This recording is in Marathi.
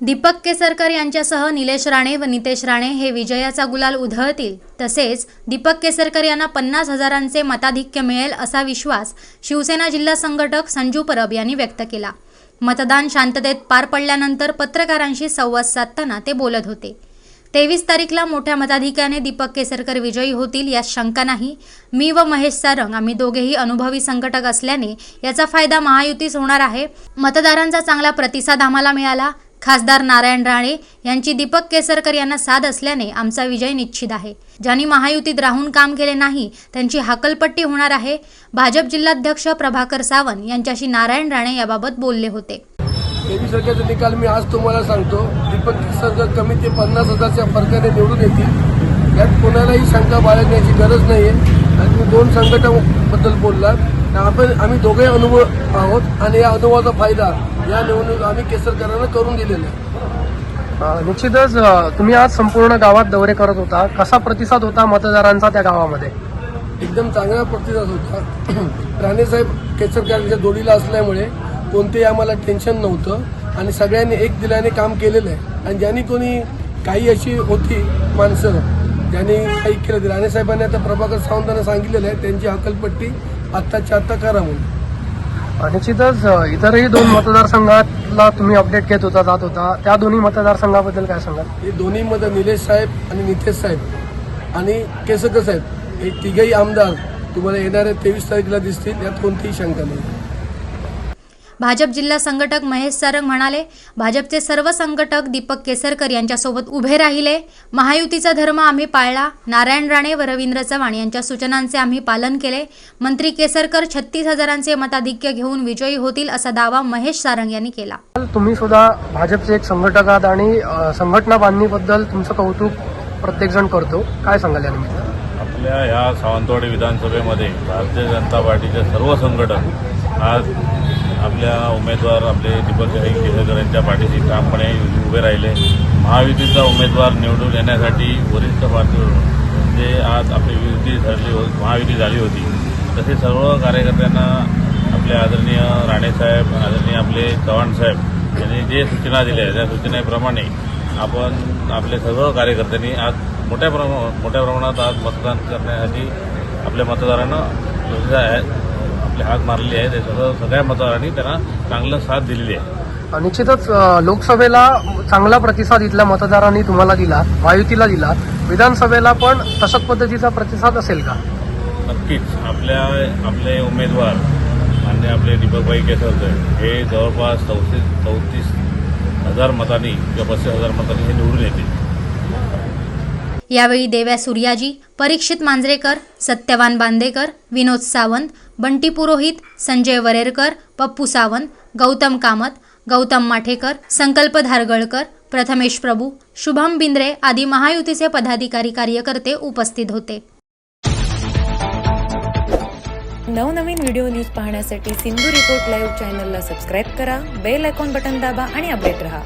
दीपक केसरकर यांच्यासह निलेश राणे व नितेश राणे हे विजयाचा गुलाल उधळतील. तसेच दीपक केसरकर यांना पन्नास हजारांचे मताधिक्य मिळेल असा विश्वास शिवसेना जिल्हा संघटक संजू परब यांनी व्यक्त केला. मतदान शांततेत पार पडल्यानंतर पत्रकारांशी संवाद साधताना ते बोलत होते. तेवीस तारीखला मोठ्या मताधिक्याने दीपक केसरकर विजयी होतील यात शंका नाही. मी व महेश सारंग आम्ही दोघेही अनुभवी संघटक असल्याने याचा फायदा महायुतीस होणार आहे. मतदारांचा चांगला प्रतिसाद आम्हाला मिळाला. खासदार नारायण राणे यांची दीपक केसरकर यांना साथ असल्याने आमचा विजय निश्चित आहे. ज्यांनी महायुतीत राहून काम केले नाही त्यांची हाकलपट्टी होणार आहे भाजप जिल्हाध्यक्ष प्रभाकर सावंत यांच्याशी नारायण राणे याबाबत बोलले होते. तेवीस टक्क्याचा निकाल मी आज तुम्हाला सांगतो. दीपक केसरकर कमी ते पन्नास हजारच्या फरकाने निवडून येतील. यात कोणालाही शंका बाळगण्याची गरज नाही आहे आणि मी दोन संघटनाबद्दल बोललात आपण आम्ही दोघे अनुभव आहोत आणि या अनुभवाचा फायदा या निवडणूक आम्ही केसरकरांना करून दिलेला आहे. निश्चितच तुम्ही आज संपूर्ण गावात दौरे करत होता. कसा प्रतिसाद होता मतदारांचा त्या गावामध्ये? एकदम चांगला प्रतिसाद होता. राणेसाहेब केसरकरांच्या जोडीला असल्यामुळे कोणतेही आम्हाला टेन्शन नव्हतं आणि सगळ्यांनी एक दिलाने काम केलेलं आहे. आणि ज्यांनी कोणी काही अशी होती माणसं ज्यांनी काही केलं राणेसाहेबांनी आता प्रभाकर सावंतांना सांगितलेलं आहे त्यांची हकलपट्टी आत्ताच्या आत्ता करा म्हणून. निश्चितच इतरही दोन मतदारसंघातला तुम्ही अपडेट घेत होता जात होता. त्या दोन्ही मतदारसंघाबद्दल काय सांगाल? हे दोन्हीमध्ये निलेश साहेब आणि नितेश साहेब आणि केसकर साहेब. हे तिघही आमदार तुम्हाला येणाऱ्या तेवीस तारखेला दिसतील यात कोणतीही शंका नाही. भाजप जिल्हा संघटक महेश सारंग म्हणाले भाजपचे सर्व संघटक दीपक केसरकर यांच्यासोबत उभे राहिले. महायुतीचा धर्म आम्ही पाळला. नारायण राणे व रवींद्र चव्हाण यांच्या सूचनांचे आम्ही पालन केले. मंत्री केसरकर छत्तीस हजारांचे मताधिक्य घेऊन विजयी होतील असा दावा महेश सारंग यांनी केला. तुम्ही सुद्धा भाजपचे एक संघटक आहात आणि संघटना बांधणीबद्दल तुमचं कौतुक प्रत्येकजण करतो. काय सांगाल या निमित्त? आपल्या ह्या सावंतवाडी विधानसभेमध्ये भारतीय जनता पार्टीचे सर्व संघटन आज आपल्या उमेदवार आपले दीपकशाही केसरकर यांच्या पाठीशी ठामपणे उभे राहिले. महायुतीचा उमेदवार निवडून येण्यासाठी वरिष्ठ पातळीवर म्हणजे आज आपली युती ठरली होती महायुती झाली होती. तसे सर्व कार्यकर्त्यांना आपले आदरणीय राणेसाहेब आदरणीय आपले चव्हाणसाहेब यांनी जे सूचना दिल्या त्या सूचनेप्रमाणे आपण आपले सर्व कार्यकर्त्यांनी आज मोठ्या प्रमा मोठ्या प्रमाणात आज मतदान करण्यासाठी आपल्या मतदारांना आपले हात मारलेले आहे ते सर्व सगळ्या मतदारांनी त्यांना चांगलं साथ दिलेली आहे. निश्चितच लोकसभेला चांगला प्रतिसाद इथल्या मतदारांनी तुम्हाला दिला महायुतीला दिला. विधानसभेला पण तशाच पद्धतीचा प्रतिसाद असेल का? नक्कीच. आपल्या आपले उमेदवार मान्य आपले दीपकभाई केसरकर हे जवळपास चौतीस चौतीस हजार मतांनी किंवा पस्तीस हजार मतांनी हे निवडून येतील. यावेळी देव्या सूर्याजी परीक्षित मांजरेकर सत्यवान बांदेकर विनोद सावंत बंटी पुरोहित संजय वरेरकर पप्पू सावंत गौतम कामत गौतम माठेकर संकल्प धारगळकर प्रथमेश प्रभू शुभम बिंद्रे आदी महायुतीचे पदाधिकारी कार्यकर्ते उपस्थित होते. नवनवीन व्हिडिओ न्यूज पाहण्यासाठी सिंधू रिपोर्ट लाईव्ह चॅनलला सबस्क्राईब करा बेल आयकॉन बटन दाबा आणि अपडेट रहा.